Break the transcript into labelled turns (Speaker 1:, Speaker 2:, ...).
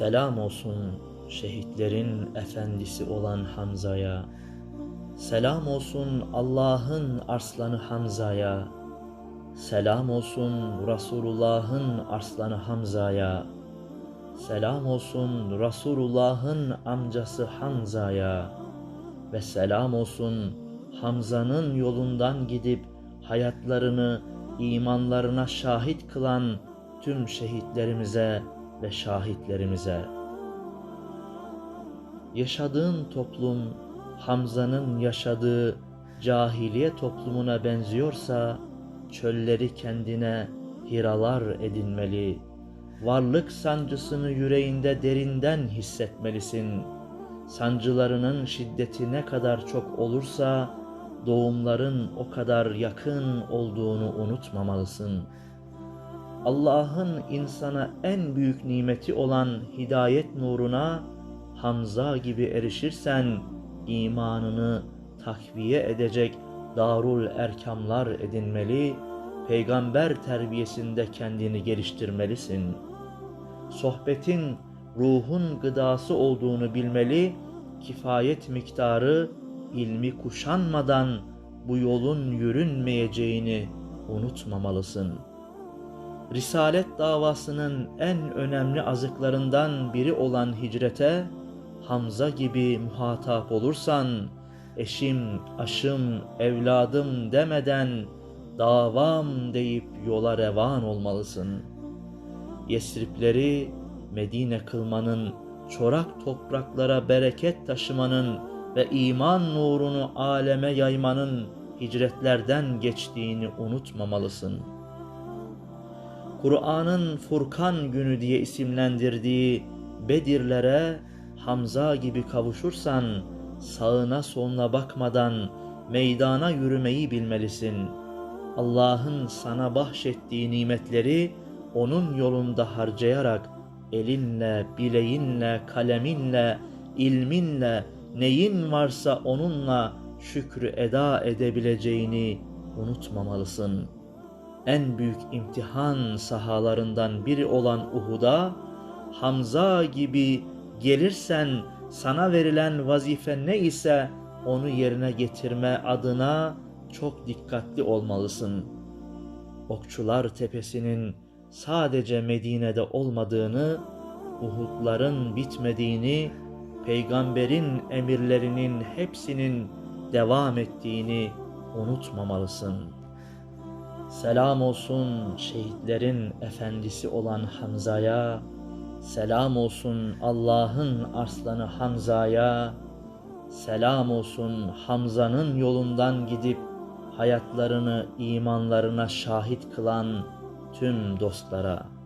Speaker 1: Selam olsun şehitlerin efendisi olan Hamza'ya. Selam olsun Allah'ın arslanı Hamza'ya. Selam olsun Resulullah'ın arslanı Hamza'ya. Selam olsun Resulullah'ın amcası Hamza'ya. Ve selam olsun Hamza'nın yolundan gidip hayatlarını imanlarına şahit kılan tüm şehitlerimize ve şahitlerimize. Yaşadığın toplum Hamza'nın yaşadığı cahiliye toplumuna benziyorsa çölleri kendine hiralar edinmeli. Varlık sancısını yüreğinde derinden hissetmelisin. Sancılarının şiddeti ne kadar çok olursa doğumların o kadar yakın olduğunu unutmamalısın. Allah'ın insana en büyük nimeti olan hidayet nuruna Hamza gibi erişirsen imanını takviye edecek darul erkamlar edinmeli, peygamber terbiyesinde kendini geliştirmelisin. Sohbetin ruhun gıdası olduğunu bilmeli, kifayet miktarı ilmi kuşanmadan bu yolun yürünmeyeceğini unutmamalısın. Risalet davasının en önemli azıklarından biri olan hicrete Hamza gibi muhatap olursan eşim, aşım, evladım demeden davam deyip yola revan olmalısın. Yesripleri Medine kılmanın, çorak topraklara bereket taşımanın ve iman nurunu aleme yaymanın hicretlerden geçtiğini unutmamalısın. Kur'an'ın Furkan günü diye isimlendirdiği Bedirlere Hamza gibi kavuşursan sağına soluna bakmadan meydana yürümeyi bilmelisin. Allah'ın sana bahşettiği nimetleri onun yolunda harcayarak elinle, bileğinle, kaleminle, ilminle, neyin varsa onunla şükrü eda edebileceğini unutmamalısın. En büyük imtihan sahalarından biri olan Uhud'a Hamza gibi gelirsen sana verilen vazife ne ise onu yerine getirme adına çok dikkatli olmalısın. Okçular Tepesi'nin sadece Medine'de olmadığını, Uhud'ların bitmediğini, peygamberin emirlerinin hepsinin devam ettiğini unutmamalısın. Selam olsun şehitlerin efendisi olan Hamza'ya, selam olsun Allah'ın arslanı Hamza'ya, selam olsun Hamza'nın yolundan gidip hayatlarını imanlarına şahit kılan tüm dostlara.''